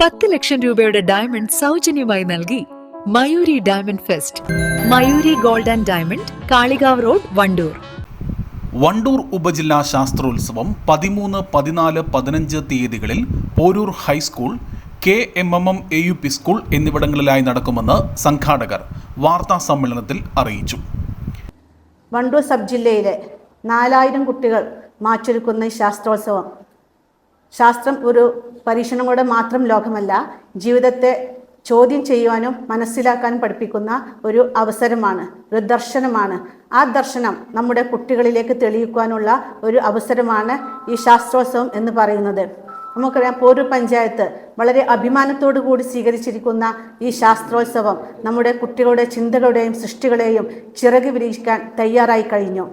പത്ത് ലക്ഷം രൂപയുടെ ഡയമണ്ട് സൗജന്യമായി നൽകി Mayuri diamond fest Mayuri gold and diamond Kalikavu road Vandoor. Vandoor ഉപജില്ലാ ശാസ്ത്രോത്സവം പതിമൂന്ന് പതിനാല് പതിനഞ്ച് തീയതികളിൽ Poroor high school K M M M A U P school എന്നിവിടങ്ങളിലായി നടക്കുമെന്ന് സംഘാടകർ വാർത്താ സമ്മേളനത്തിൽ അറിയിച്ചു. വണ്ടൂർ സബ് ജില്ലയിലെ നാലായിരം കുട്ടികൾ മാറ്റൊരുക്കുന്ന ശാസ്ത്രോത്സവം ശാസ്ത്രം ഒരു പരീക്ഷണം കൂടെ മാത്രം ലോകമല്ല ജീവിതത്തെ ചോദ്യം ചെയ്യുവാനും മനസ്സിലാക്കാനും പഠിപ്പിക്കുന്ന ഒരു അവസരമാണ് ഒരു ദർശനമാണ്. ആ ദർശനം നമ്മുടെ കുട്ടികളിലേക്ക് തെളിയിക്കുവാനുള്ള ഒരു അവസരമാണ് ഈ ശാസ്ത്രോത്സവം എന്ന് പറയുന്നത്. നമുക്കറിയാം പോരൂർ പഞ്ചായത്ത് വളരെ അഭിമാനത്തോടു കൂടി സ്വീകരിച്ചിരിക്കുന്ന ഈ ശാസ്ത്രോത്സവം നമ്മുടെ കുട്ടികളുടെ ചിന്തകളുടെയും സൃഷ്ടികളെയും ചിറക് വിരിയിക്കാൻ തയ്യാറായി കഴിഞ്ഞു.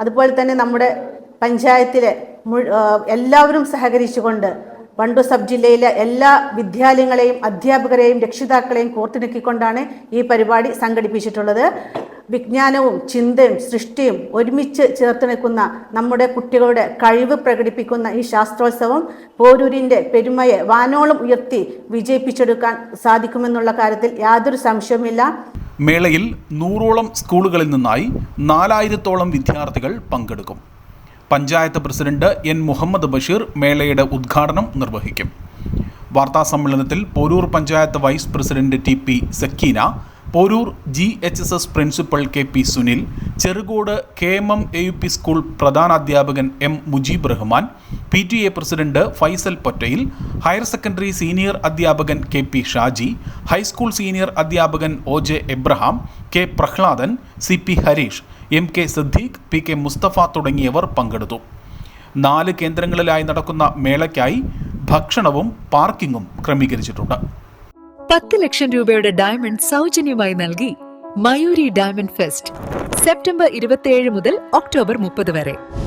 അതുപോലെ തന്നെ നമ്മുടെ പഞ്ചായത്തിലെ എല്ലാവരും സഹകരിച്ചുകൊണ്ട് വണ്ടൂർ സബ് ജില്ലയിലെ എല്ലാ വിദ്യാലയങ്ങളെയും അധ്യാപകരെയും രക്ഷിതാക്കളെയും കോർത്തിണക്കിക്കൊണ്ടാണ് ഈ പരിപാടി സംഘടിപ്പിച്ചിട്ടുള്ളത്. വിജ്ഞാനവും ചിന്തയും സൃഷ്ടിയും ഒരുമിച്ച് ചേർത്ത് നിൽക്കുന്ന നമ്മുടെ കുട്ടികളുടെ കഴിവ് പ്രകടിപ്പിക്കുന്ന ഈ ശാസ്ത്രോത്സവം പോരൂരിന്റെ പെരുമയെ വാനോളം ഉയർത്തി വിജയിപ്പിച്ചെടുക്കാൻ സാധിക്കുമെന്നുള്ള കാര്യത്തിൽ യാതൊരു സംശയവുമില്ല. മേളയിൽ നൂറോളം സ്കൂളുകളിൽ നിന്നായി നാലായിരത്തോളം വിദ്യാർത്ഥികൾ പങ്കെടുക്കും. പഞ്ചായത്ത് പ്രസിഡന്റ് എൻ മുഹമ്മദ് ബഷീർ മേളയുടെ ഉദ്ഘാടനം നിർവഹിക്കും. വാർത്താ സമ്മേളനത്തിൽ Poroor panchayat vice president T P Sakkeena Poroor G H S S principal K P Sunil Cherukode K M M A U P school പ്രധാനാധ്യാപകൻ M Mujeeb Rahman P T A president Faisal Pottayil higher secondary senior അധ്യാപകൻ K P Shaji high school senior അധ്യാപകൻ O J Abraham K Prahladan C P Harish M K Siddique P K Mustafa തുടങ്ങിയവർ പങ്കെടുത്തു. നാല് കേന്ദ്രങ്ങളിലായി നടക്കുന്ന മേളയ്ക്കായി ഭക്ഷണവും പാർക്കിങ്ങും ക്രമീകരിച്ചിട്ടുണ്ട്. പത്ത് ലക്ഷം രൂപയുടെ diamond സൗജന്യമായി നൽകി മയൂരി ഡയമണ്ട് ഫെസ്റ്റ് സെപ്റ്റംബർ ഇരുപത്തിയേഴ് മുതൽ ഒക്ടോബർ മുപ്പത് വരെ.